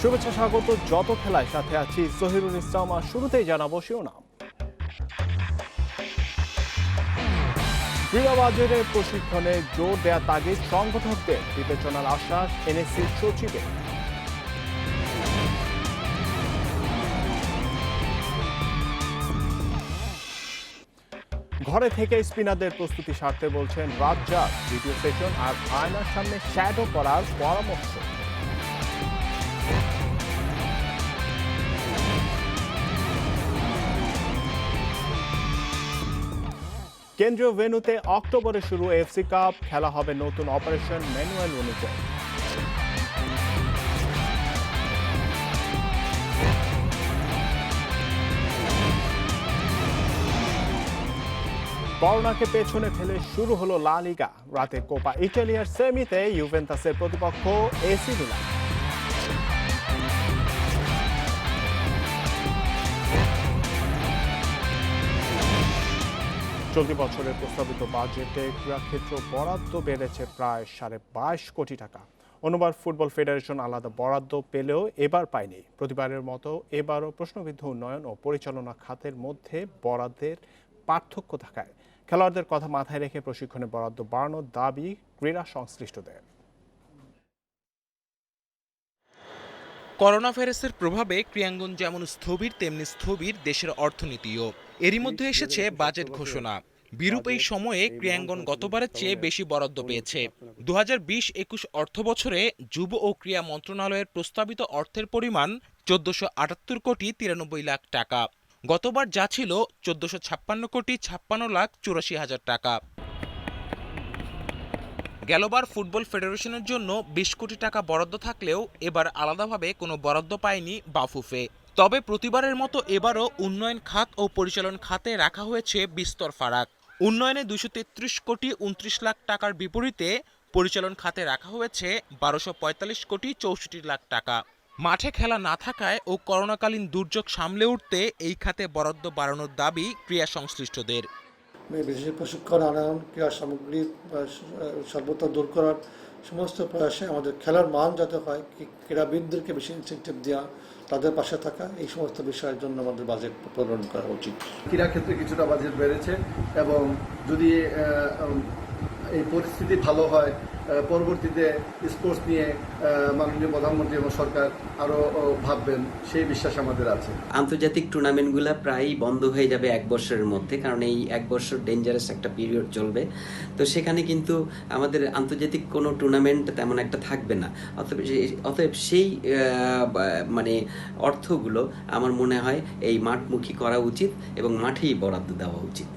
শুভেচ্ছা, স্বাগত। যত খেলায় সাথে আছি জহিরুল ইসলাম, আর শুরুতেই জানাব শিরোনাম। ক্রীড়া বাজারের প্রশিক্ষণে জোর দেয়া তাগিদ সংগঠকদের। বিবেচনার আশ্বাস এনএসসি সচিবের। ঘরে থেকে স্পিনারদের প্রস্তুতি সারতে বলছেন রাজ্জাক, ভিডিও সেশন আর আয়নার সামনে শ্যাডো করার পরামর্শ। কেন্দ্রীয় ভেন্যুতে অক্টোবরে শুরু এফসি কাপ, খেলা হবে নতুন অপারেশন ম্যানুয়াল অনুযায়ী। করোনাকে পেছনে ফেলে শুরু হলো লা লিগা। রাতে কোপা ইটালিয়ার সেমিতে ইউভেন্টাসের প্রতিপক্ষ এসি মিলান। চলতি বছরের প্রস্তাবিত বাজেটে ক্রীড়াক্ষেত্র বরাদ্দ বেড়েছে প্রায় সাড়ে বাইশ কোটি টাকা। অনুবার ফুটবল ফেডারেশন আলাদা বরাদ্দ পেলেও এবার পায়নি। প্রতিবারের মতো এবারও প্রশ্নবিদ্ধ উন্নয়ন ও পরিচালনা খাতের মধ্যে বরাদ্দের পার্থক্য থাকায় খেলোয়াড়দের কথা মাথায় রেখে প্রশিক্ষণে বরাদ্দ বাড়ানোর দাবি ক্রীড়া সংশ্লিষ্টদের। করোনা ভাইরাসের প্রভাবে ক্রিয়াঙ্গন যেমন স্থবির, তেমনি স্থবির দেশের অর্থনীতিও। এরই মধ্যে এসেছে বাজেট ঘোষণা। বিরূপ এই সময়ে ক্রিয়াঙ্গন গতবারের চেয়ে বেশি বরাদ্দ পেয়েছে। দু হাজার বিশ একুশ অর্থ বছরে যুব ও ক্রীড়া মন্ত্রণালয়ের প্রস্তাবিত অর্থের পরিমাণ চোদ্দশো আটাত্তর কোটি তিরানব্বই লাখ টাকা। গতবার যা ছিল চোদ্দশো ছাপ্পান্ন কোটি ছাপ্পান্ন লাখ চুরাশি হাজার টাকা। গেলবার ফুটবল ফেডারেশনের জন্য বিশ কোটি টাকা বরাদ্দ থাকলেও এবার আলাদাভাবে কোনো বরাদ্দ পায়নি বাফুফে। তবে প্রতিবারের মতো এবারও উন্নয়ন খাত ও পরিচালন খাতে রাখা হয়েছে বিস্তর ফারাক। উন্নয়নে দুশো তেত্রিশ কোটি উনত্রিশ লাখ টাকার বিপরীতে পরিচালন খাতে রাখা হয়েছে বারোশো পঁয়তাল্লিশ কোটি চৌষট্টি লাখ টাকা। মাঠে খেলা না থাকায় ও করোনাকালীন দুর্যোগ সামলে উঠতে এই খাতে বরাদ্দ বাড়ানোর দাবি ক্রীড়া সংশ্লিষ্টদের। বিদেশি প্রশিক্ষণ আনয়ন ক্রীড়া সামগ্রী সর্বত্র দূর করার সমস্ত প্রয়াসে আমাদের খেলার মান যাতে হয় কি- ক্রীড়াবিদদেরকে বেশি ইনসেন্টিভ দেওয়া তাদের পাশে থাকা এই সমস্ত বিষয়ের জন্য আমাদের বাজেট প্রণয়ন করা উচিত। ক্রীড়া ক্ষেত্রে কিছুটা বাজেট বেড়েছে এবং যদি এই পরিস্থিতি ভালো হয় পরবর্তীতে স্পোর্টস নিয়ে মাননীয় প্রধানমন্ত্রী এবং সরকার আরও ভাববেন, সেই বিশ্বাস আমাদের আছে। আন্তর্জাতিক টুর্নামেন্টগুলো প্রায়ই বন্ধ হয়ে যাবে এক বছরের মধ্যে, কারণ এই এক বছর ডেঞ্জারাস একটা পিরিয়ড চলবে। তো সেখানে কিন্তু আমাদের আন্তর্জাতিক কোনো টুর্নামেন্ট তেমন একটা থাকবে না। অতএব অতএব সেই মানে অর্থগুলো আমার মনে হয় এই মাঠমুখী করা উচিত এবং মাঠেই বরাদ্দ দেওয়া উচিত।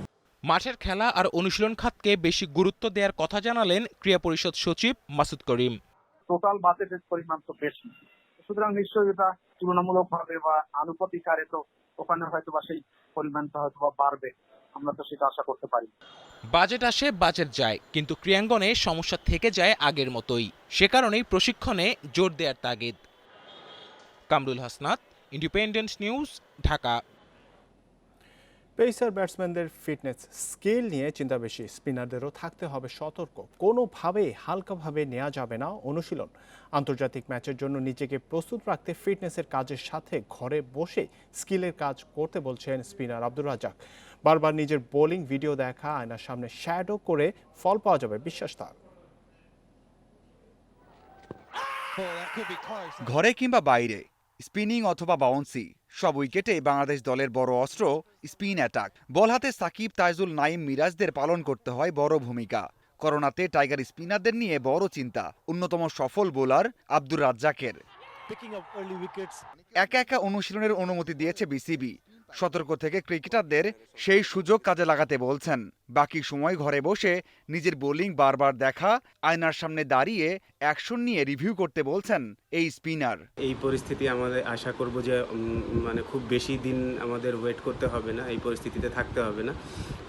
মাঠের খেলা আর অনুশীলন খাতকে বেশি গুরুত্ব দেওয়ার কথা জানালেন ক্রীড়া পরিষদ সচিব মাসুদ করিম। টোটাল বাজেটের পরিমাণ তো বেশি সুতরাং নিশ্চয়ই এটা তুলনামূলক ভাবে বা আনুপাতিক হারে তো ওখানে হয়তো বা সেই পরিমাণটা হয়তো বা বাড়বে। আমরা তো সেটা আশা করতে পারি। বাজেট আসে বাজেট যায় কিন্তু ক্রিয়াঙ্গনে সমস্যা থেকে যায় আগের মতোই। সে কারণেই প্রশিক্ষণে জোর দেওয়ার তাগিদ। Kamrul Hasnat Independent News Dhaka. Pacer ব্যাটসম্যানদের ফিটনেস স্কিল নিয়ে চিন্তা বেশি স্পিনারদেরও থাকতে হবে সতর্ক। কোনোভাবেই হালকাভাবে নেওয়া যাবে না অনুশীলন। আন্তর্জাতিক ম্যাচের জন্য নিজেকে প্রস্তুত রাখতে ফিটনেসের কাজের সাথে ঘরে বসে স্কিলের কাজ করতে বলছেন স্পিনার আব্দুর রাজাক বারবার নিজের বোলিং ভিডিও দেখা, আয়নার সামনে শ্যাডো করে ফল পাওয়া যাবে, বিশ্বাস তার। ঘরে কিংবা বাইরে, স্পিনিং অথবা বাউন্সি সব উইকেটে বাংলাদেশ দলের বড় অস্ত্র স্পিন অ্যাটাক। বল হাতে সাকিব তাইজুল নাইম মিরাজদের পালন করতে হয় বড় ভূমিকা। করোনাতে টাইগার স্পিনারদের নিয়ে বড় চিন্তা। অন্যতম সফল বোলার আব্দুর রাজ্জাকের। একা একা অনুশীলনের অনুমতি দিয়েছে বিসিবি। সতর্ক থেকে ক্রিকেটারদের সেই সুযোগ কাজে লাগাতে বলছেন। বাকি সময় ঘরে বসে নিজের বোলিং বারবার দেখা, আয়নার সামনে দাঁড়িয়ে অ্যাকশন নিয়ে রিভিউ করতে বলছেন এই স্পিনার। এই পরিস্থিতি আমাদের আশা করব যে মানে খুব বেশি দিন আমাদের ওয়েট করতে হবে না, এই পরিস্থিতিতে থাকতে হবে না।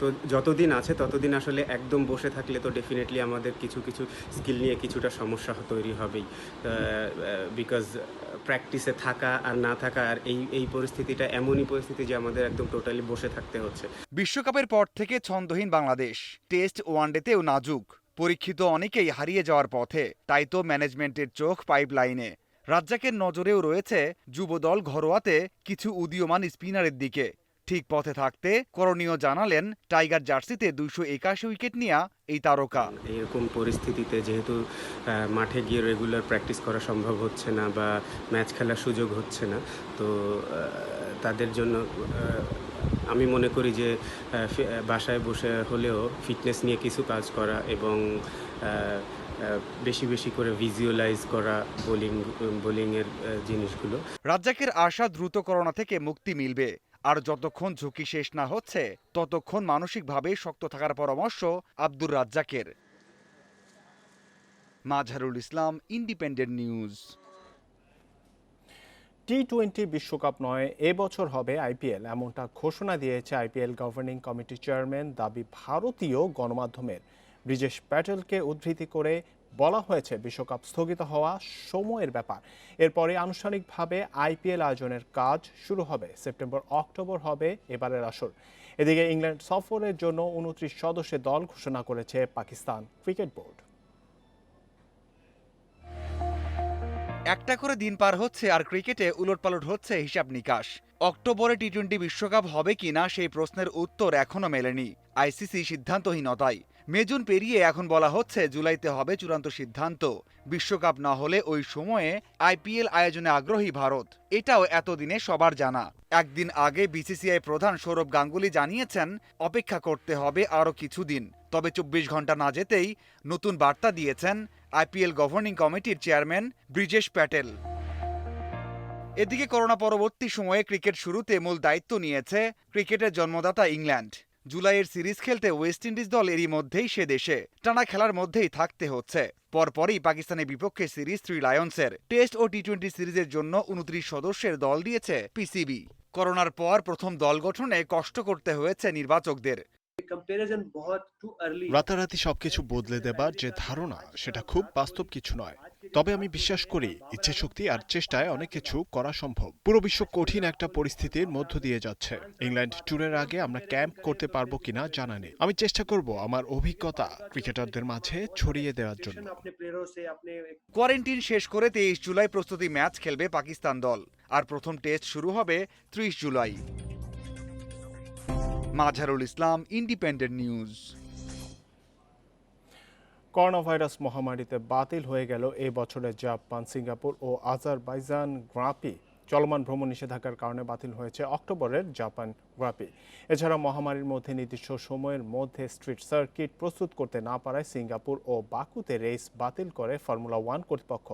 তো যতদিন আছে, ততদিন আসলে একদম বসে থাকলে তো ডেফিনেটলি আমাদের কিছু কিছু স্কিল নিয়ে কিছুটা সমস্যা তৈরি হবেই। বিকজ প্র্যাকটিসে থাকা আর না থাকা আর এই এই পরিস্থিতিটা এমনই পরিস্থিতি যে আমাদের একদম টোটালি বসে থাকতে হচ্ছে। বিশ্বকাপের পর থেকে ছন্দহীন বাংলাদেশ টেস্ট ওয়ানডেতেও নাজুক। পরীক্ষিত অনেকেই হারিয়ে যাওয়ার পথে, তাই তো ম্যানেজমেন্টের চোখ পাইপলাইনে রাজ্জাকের নজরেও রয়েছে যুবদল ঘরোয়াতে কিছু উদীয়মান স্পিনারের দিকে। ঠিক পথে থাকতে করণীয় জানালেন টাইগার জার্সিতে দুইশো একাশি উইকেট নিয়া এই তারকা। এরকম পরিস্থিতিতে যেহেতু মাঠে গিয়ে রেগুলার প্র্যাকটিস করা সম্ভব হচ্ছে না বা ম্যাচ খেলার সুযোগ হচ্ছে না তো তাদের জন্য আমি মনে করি যে বাসায় বসে হলেও ফিটনেস নিয়ে কিছু কাজ করা এবং বেশি বেশি করে ভিজুয়ালাইজ করা বোলিং বোলিংয়ের জিনিসগুলো। রাজ্জাকের আশা দ্রুত করোনা থেকে মুক্তি মিলবে। আর যতক্ষণ ঝুঁকি শেষ না হচ্ছে, ততক্ষণ মানসিকভাবে শক্ত থাকার পরামর্শ আব্দুর রাজ্জাকের। Mazharul Islam, Independent News. T twenty বিশ্বকাপ নয় এবছর হবে আইপিএল এমনটা ঘোষণা দিয়েছে আইপিএল গভর্নিং কমিটির চেয়ারম্যান দাবি ভারতীয় গণমাধ্যমের। ব্রিজেশ প্যাটেলকে উদ্ধৃতি করে বলা হয়েছে বিশ্বকাপ স্থগিত হওয়া সময়ের ব্যাপার। এরপরে আনুষ্ঠানিকভাবে আইপিএল আয়োজনের কাজ শুরু হবে। সেপ্টেম্বর, অক্টোবর হবে এবারের আসর। এদিকে ইংল্যান্ড সফরের জন্য উনত্রিশ সদস্যের দল ঘোষণা করেছে পাকিস্তান ক্রিকেট বোর্ড। একটা করে দিন পার হচ্ছে আর ক্রিকেটে উলটপালট হচ্ছে হিসাব নিকাশ। অক্টোবরে টি টোয়েন্টি বিশ্বকাপ হবে কিনা সেই প্রশ্নের উত্তর এখনও মেলেনি। আইসিসি সিদ্ধান্তহীনতায়। মেজুন পেরিয়ে এখন বলা হচ্ছে জুলাইতে হবে চূড়ান্ত সিদ্ধান্ত। বিশ্বকাপ না হলে ওই সময়ে আইপিএল আয়োজনে আগ্রহী ভারত। এটাও এতদিনে সবার জানা। একদিন আগে বিসিসিআই প্রধান সৌরভ গাঙ্গুলি জানিয়েছেন, অপেক্ষা করতে হবে আরও কিছুদিন। তবে চব্বিশ ঘণ্টা না যেতেই নতুন বার্তা দিয়েছেন আইপিএল গভর্নিং কমিটির চেয়ারম্যান ব্রিজেশ প্যাটেল। এদিকে করোনা পরবর্তী সময়ে ক্রিকেট শুরুতে মূল দায়িত্ব নিয়েছে ক্রিকেটের জন্মদাতা ইংল্যান্ড। জুলাইয়ের সিরিজ খেলতে ওয়েস্ট ইন্ডিজ দল এরই মধ্যেই সে দেশে। টানা খেলার মধ্যেই থাকতে হচ্ছে। পরপরই পাকিস্তানের বিপক্ষে সিরিজ থ্রি লায়ন্সের টেস্ট ও টি টোয়েন্টি সিরিজের জন্য উনত্রিশ সদস্যের দল দিয়েছে পিসিবি করোনার পর প্রথম দল গঠনে কষ্ট করতে হয়েছে নির্বাচকদের। রাতারাতি সবকিছু বদলে দেবার যে ধারণা সেটা খুব বাস্তব কিছু নয়। তবে আমি বিশ্বাস করি ইচ্ছে শক্তি আর চেষ্টায় অনেক কিছু করা সম্ভব। পুরো বিশ্ব কঠিন একটা পরিস্থিতির মধ্য দিয়ে যাচ্ছে। ইংল্যান্ড ট্যুরের আগে আমরা ক্যাম্প করতে পারব কিনা জানা নেই। আমি চেষ্টা করব আমার অভিজ্ঞতা ক্রিকেটারদের মাঝে ছড়িয়ে দেওয়ার জন্য। কোয়ারেন্টিন শেষ করে তেইশ জুলাই প্রস্তুতি ম্যাচ খেলবে পাকিস্তান দল। আর প্রথম টেস্ট শুরু হবে ত্রিশ July. Mazharul Islam, Independent News. Corona virus মহামারীতে বাতিল হয়ে গেল এই বছরের জাপান, সিঙ্গাপুর ও আজারবাইজান গ্রাপি। চলমান ভ্রমণ নিষেধাজ্ঞার কারণে বাতিল হয়েছে অক্টোবরের জাপান গ্রাপি। এছাড়া মহামারীর মধ্যে নির্দিষ্ট সময়ের মধ্যে স্ট্রিট সার্কিট প্রস্তুত করতে না পারায় সিঙ্গাপুর ও বাকুতে রেস বাতিল করে ফর্মুলা ওয়ান কর্তৃপক্ষ।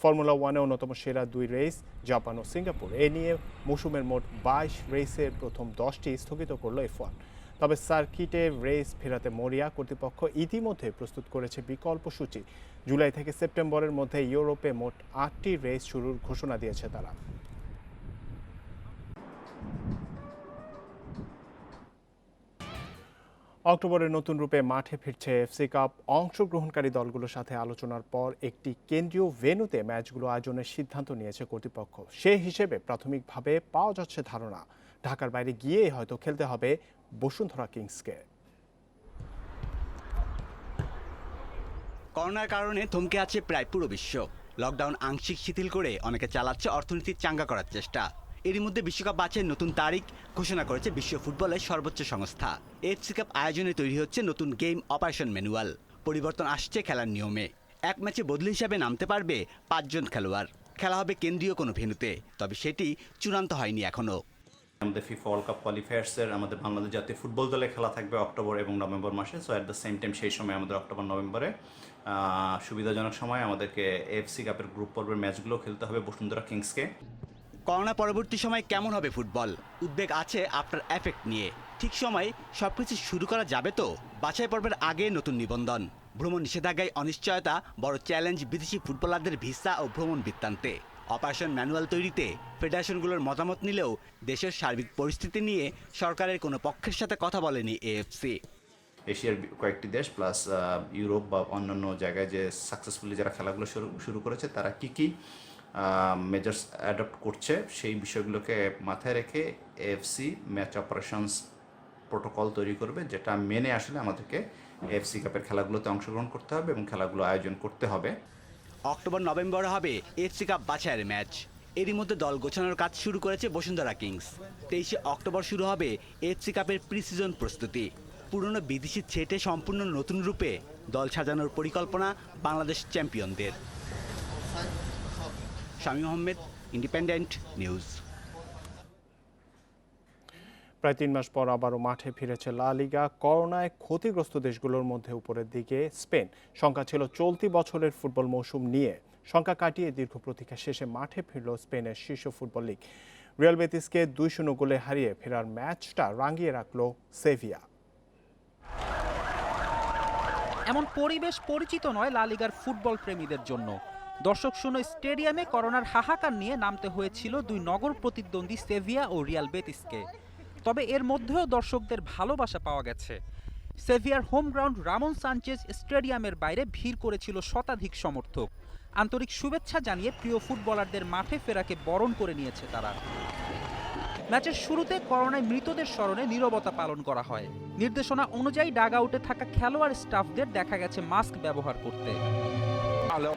ফর্মুলা ওয়ানে অন্যতম সেরা দুই রেস, জাপান ও সিঙ্গাপুর। এ নিয়ে মৌসুমের মোট বাইশ রেসের প্রথম দশটি স্থগিত করল এফ ওয়ান তবে সার্কিটে রেস ফেরাতে মরিয়া কর্তৃপক্ষ ইতিমধ্যে প্রস্তুত করেছে বিকল্প সূচি। জুলাই থেকে সেপ্টেম্বরের মধ্যে ইউরোপে মোট আটটি রেস শুরুর ঘোষণা দিয়েছে তারা। অক্টোবরে নতুন রূপে মাঠে ফিরছে এফসি কাপ। অংশগ্রহণকারী দলগুলোর সাথে আলোচনার পর একটি কেন্দ্রীয় ভেন্যুতে ম্যাচগুলো আয়োজনের সিদ্ধান্ত নিয়েছে কর্তৃপক্ষ। সে হিসেবে প্রাথমিকভাবে পাওয়া যাচ্ছে ধারণা। ঢাকার বাইরে গিয়ে হয়তো খেলতে হবে বসুন্ধরা কিংসকে। করোনার কারণে থমকে আছে প্রায় পুরো বিশ্ব। লকডাউন আংশিক শিথিল করে অনেকে চালাচ্ছে অর্থনীতি চাঙ্গা করার চেষ্টা। এরই মধ্যে বিশ্বকাপ বাছাইয়ের নতুন তারিখ ঘোষণা করেছে বিশ্ব ফুটবলের সর্বোচ্চ সংস্থা। এফসি কাপ আয়োজনে তৈরি হচ্ছে নতুন গেম অপারেশন ম্যানুয়াল। পরিবর্তন আসছে খেলার নিয়মে। এক ম্যাচে বদলি হিসাবে নামতে পারবে পাঁচজন খেলোয়াড়। খেলা হবে কেন্দ্রীয় কোনো ভেন্যুতে, তবে সেটি চূড়ান্ত হয়নি এখনও। আমাদের ফিফা ওয়ার্ল্ড কাপ কোয়ালিফায়ার্সের আমাদের বাংলাদেশ জাতীয় ফুটবল দলে খেলা থাকবে অক্টোবর এবং নভেম্বর মাসে। So at the same time সেই সময় আমাদের অক্টোবর, নভেম্বরে সুবিধাজনক সময় আমাদেরকে এফসি কাপের গ্রুপ পর্বের ম্যাচগুলো খেলতে হবে বসুন্ধরা কিংসকে। করোনা পরবর্তী সময় কেমন হবে ফুটবল? উদ্বেগ আছে আফটার এফেক্ট নিয়ে। ঠিক সময় সব কিছু শুরু করা যাবে তো? বাছাই পর্বের আগে নতুন নিবন্ধন। ভ্রমণ নিষেধাজ্ঞায় অনিশ্চয়তা, বড় চ্যালেঞ্জ বিদেশি ফুটবলারদের ভিসা ও ভ্রমণ বৃত্তান্তে। অপারেশন ম্যানুয়াল তৈরিতে ফেডারেশনগুলোর মতামত নিলেও দেশের সার্বিক পরিস্থিতি নিয়ে সরকারের কোনো পক্ষের সাথে কথা বলেনি এএফসি। এশিয়ার কয়েকটি দেশ প্লাস ইউরোপ বা অন্যান্য জায়গায় যে সাকসেসফুলি যারা খেলাগুলো শুরু শুরু করেছে, তারা কি কি মেজার্স অ্যাডপ্ট করছে সেই বিষয়গুলোকে মাথায় রেখে এফসি ম্যাচ অপারেশনস প্রোটোকল তৈরি করবে, যেটা মেনে আসলে আমাদেরকে এফসি কাপের খেলাগুলোতে অংশগ্রহণ করতে হবে এবং খেলাগুলো আয়োজন করতে হবে। অক্টোবর, নভেম্বর হবে এফসি কাপ বাছাইয়ের ম্যাচ। এরই মধ্যে দল গোছানোর কাজ শুরু করেছে বসুন্ধরা কিংস। তেইশে অক্টোবর শুরু হবে এফসি কাপের প্রিসিজন প্রস্তুতি। পুরনো বিদেশি ছেটে সম্পূর্ণ নতুন রূপে দল সাজানোর পরিকল্পনা Bangladesh চ্যাম্পিয়নদের। Shamim Ahmed Independent News. প্রায় তিন মাস পর আবারও মাঠে ফিরেছে লা লিগা। করোনায় ক্ষতিগ্রস্ত দেশগুলোর মধ্যে উপরের দিকে স্পেন। সংখ্যা ছিল চলতি বছরের ফুটবল মৌসুম নিয়ে। সংখ্যা কাটিয়ে দীর্ঘ প্রতীক্ষা শেষে মাঠে ফিরল স্পেনের শীর্ষ ফুটবল লিগ। রিয়াল বেতিসকে দুই শূন্য গোলে হারিয়ে ফেরার ম্যাচটা রাঙিয়ে রাখল সেভিয়া। এমন পরিবেশ পরিচিত নয় লা লিগার ফুটবল প্রেমীদের জন্য। দর্শক শূন্য স্টেডিয়ামে করোনার হাহাকার নিয়ে নামতে হয়েছিল দুই নগর প্রতিদ্বন্দ্বী সেভিয়া ও রিয়াল বেতিসকে। তবে এর মধ্যেও দর্শকদের ভালোবাসা পাওয়া গেছে। সেভিয়ার হোম গ্রাউন্ড রামন সানচেজ স্টেডিয়ামের বাইরে ভিড় করেছিল শতাধিক সমর্থক। আন্তরিক শুভেচ্ছা জানিয়ে প্রিয় ফুটবলারদের মাঠে ফেরাকে বরণ করে নিয়েছে তারা। ম্যাচের শুরুতে করোনায় মৃতদের স্মরণে নীরবতা পালন করা হয়। নির্দেশনা অনুযায়ী ডাগ আউটে থাকা খেলোয়াড় স্টাফদের দেখা গেছে মাস্ক ব্যবহার করতে।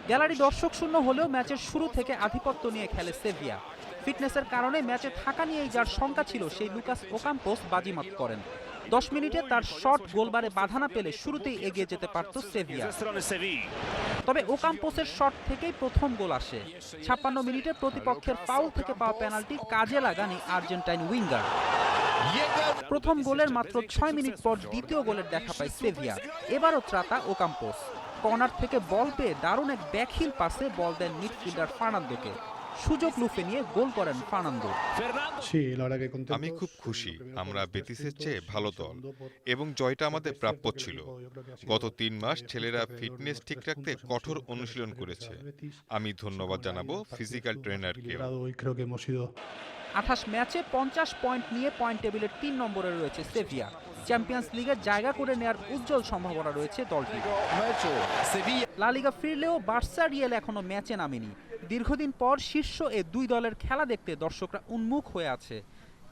গ্যালারি দর্শক শূন্য হলেও ম্যাচের শুরু থেকে আধিপত্য নিয়ে খেলে সেভিয়া। ফিটনেসের কারণে ম্যাচে থাকা নিয়েই যার শঙ্কা ছিল, সেই লুকাস ওকাম্পোস বাজিমাত করেন। দশ মিনিটে তার শট গোলবারে বাধা না পেলে শুরুতেই এগিয়ে যেতে পারত সেভিয়া। তবে ওকাম্পোসের শট থেকেই প্রথম গোল আসে। ছাপ্পান্ন মিনিটে প্রতিপক্ষের ফাউল থেকে পাওয়া পেনাল্টি কাজে লাগানি আর্জেন্টাইন উইঙ্গার। প্রথম গোলের মাত্র ছয় মিনিট পর দ্বিতীয় গোলের দেখা পায় সেভিয়া। এবারও ত্রাতা ওকাম্পোস। কর্নার থেকে বল পেয়ে দারুণ এক ব্যাকহিল পাসে বল দেন মিডফিল্ডার ফার্নান্দোকে। সুযোগ লুফে নিয়ে গোল করেন ফার্নান্দো। আমি খুব খুশি। আমরা বেতিসের চেয়ে ভালো দল এবং জয়টা আমাদের প্রাপ্য ছিল। গত তিন মাস ছেলেরা ফিটনেস ঠিক রাখতে কঠোর অনুশীলন করেছে। আমি ধন্যবাদ জানাব ফিজিক্যাল ট্রেনারকে আঠাশ ম্যাচে পঞ্চাশ পয়েন্ট নিয়ে পয়েন্ট টেবিলের তিন নম্বরে রয়েছে সেভিয়া। চ্যাম্পিয়ন্স লিগের জায়গা করে নেয়ার উজ্জ্বল সম্ভাবনা রয়েছে দলটি লা লিগা ফিরলেও বার্সা রিয়েল এখনও ম্যাচে নামেনি। দীর্ঘদিন পর শীর্ষ এ দুই দলের খেলা দেখতে দর্শকরা উন্মুখ হয়ে আছে।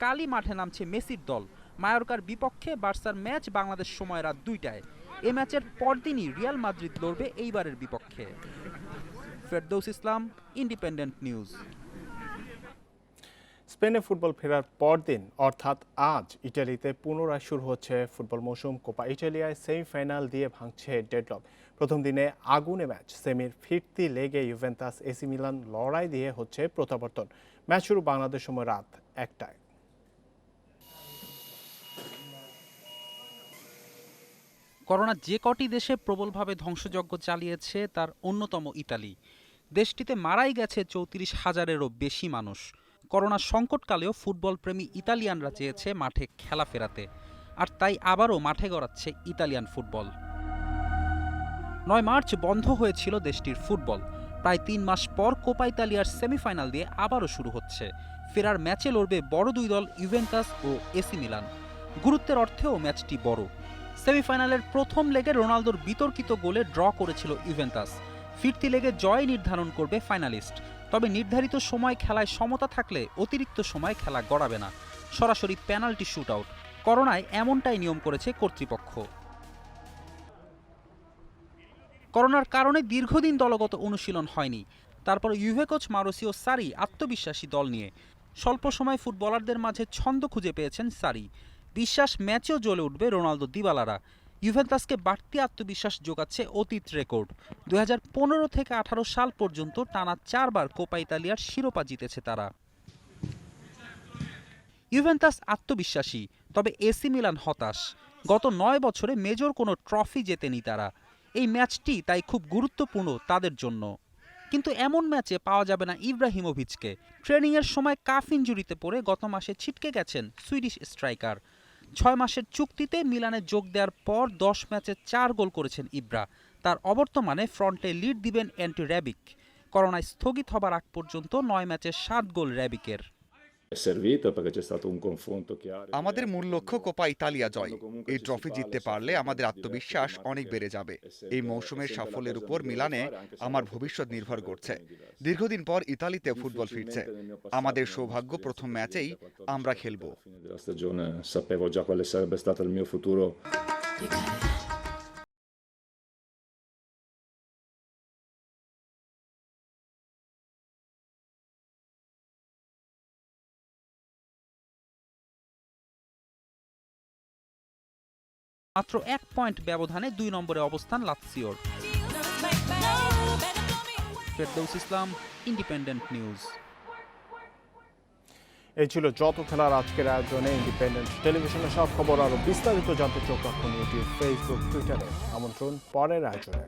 কালই মাঠে নামছে মেসির দল। মায়োরকার বিপক্ষে বার্সার ম্যাচ বাংলাদেশ সময় রাত দুইটায়। এ ম্যাচের পরদিনই রিয়াল মাদ্রিদ লড়বে এইবারের বিপক্ষে। ফেরদৌস ইসলাম ইন্ডিপেন্ডেন্ট নিউজ স্পেনে ফুটবল ফেরার পরদিন, অর্থাৎ আজ, ইটালিতে পুনরায় শুরু হচ্ছে ফুটবল মৌসুম কোপা ইটালিয়ায় সেমিফাইনাল দিয়ে ভাঙছে ডেডলক। প্রথম দিনে আগুনে ম্যাচ, সেমির ফিরতি লেগে ইউভেন্টাস এসি মিলান লড়াই দিয়ে হচ্ছে প্রত্যাবর্তন। ম্যাচ শুরু বাংলাদেশ সময় রাত একটায়। করোনা যে কটি দেশে প্রবলভাবে ধ্বংসযজ্ঞ চালিয়েছে, তার অন্যতম ইতালি। দেশটিতে মারাই গেছে চৌত্রিশ হাজারেরও বেশি মানুষ। করোনা সংকটকালেও ফুটবল প্রেমী ইতালিয়ানরা চেয়েছে মাঠে খেলা ফেরাতে, আর তাই আবারও মাঠে গড়াচ্ছে ইতালিয়ান ফুটবল। নয় মার্চ বন্ধ হয়েছিল দেশটির ফুটবল। প্রায় তিন মাস পর কোপা ইতালিয়ার সেমিফাইনাল দিয়ে আবারও শুরু হচ্ছে। ফেরার ম্যাচে লড়বে বড় দুই দল ইউভেন্টাস ও এসি মিলান। গুরুত্বের অর্থেও ম্যাচটি বড়। সেমিফাইনালের প্রথম লেগে রোনালদোর বিতর্কিত গোলে ড্র করেছিল ইউভেন্টাস। ফিরতি লেগে জয় নির্ধারণ করবে ফাইনালিস্ট। তবে নির্ধারিত সময় খেলায় সমতা থাকলে অতিরিক্ত সময় খেলা গড়াবে না। সরাসরি পেনাল্টি শুট আউট করোনায় এমনটাই নিয়ম করেছে কর্তৃপক্ষ। করোনার কারণে দীর্ঘদিন দলগত অনুশীলন হয়নি। তারপর ইউভে কোচ মারুসিও সারি আত্মবিশ্বাসী দল নিয়ে। স্বল্প সময় ফুটবলারদের মাঝে ছন্দ খুঁজে পেয়েছেন সারি। বিশ্বাস ম্যাচেও জ্বলে উঠবে রোনালদো দিবালারা। ইউভেন্টাসকে বাড়তি আত্মবিশ্বাস যোগাচ্ছে অতীত রেকর্ড। দুই থেকে আঠারো সাল পর্যন্ত টানা চারবার কোপা ইতালিয়ার শিরোপা জিতেছে তারা। ইউভেন্তাস আত্মবিশ্বাসী, তবে এসি মিলান হতাশ। গত নয় বছরে মেজর কোনো ট্রফি জেতেনি তারা। এই ম্যাচটি তাই খুব গুরুত্বপূর্ণ তাদের জন্য। কিন্তু এমন ম্যাচে পাওয়া যাবে না ইব্রাহিমোভিচকে। ট্রেনিংয়ের সময় কাফ ইঞ্জুরিতে পড়ে গত মাসে ছিটকে গেছেন সুইডিশ স্ট্রাইকার। ছয় মাসের চুক্তিতে মিলানে যোগ দেওয়ার পর দশ ম্যাচে চার গোল করেছেন ইব্রা। তার অবর্তমানে ফ্রন্টে লিড দিবেন অ্যান্টি র্যাবিক। করোনায় স্থগিত হবার আগ পর্যন্ত নয় ম্যাচে সাত গোল র্যাবিকের। আমাদের মূল লক্ষ্য কোপা ইতালিয়া জয় এই ট্রফি জিততে পারলে আমাদের আত্মবিশ্বাস অনেক বেড়ে যাবে এই মৌসুমের সাফল্যের উপর মিলানে আমার ভবিষ্যৎ নির্ভর করছে দীর্ঘদিন পর ইতালিতে ফুটবল ফিরছে আমাদের সৌভাগ্য প্রথম ম্যাচেই আমরা খেলব মাত্র এক পয়েন্ট ব্যবধানে দুই নম্বরে অবস্থান লাৎসিওর ফেরদৌস ইসলাম ইন্ডিপেন্ডেন্ট নিউজ এই ছিল যত খেলার আজকের আয়োজনে ইন্ডিপেন্ডেন্ট টেলিভিশনের সব খবর আরও বিস্তারিত জানতে চোখ রাখুন ইউটিউব ফেসবুক টুইটারে আমন্ত্রণ পরের আয়োজনে।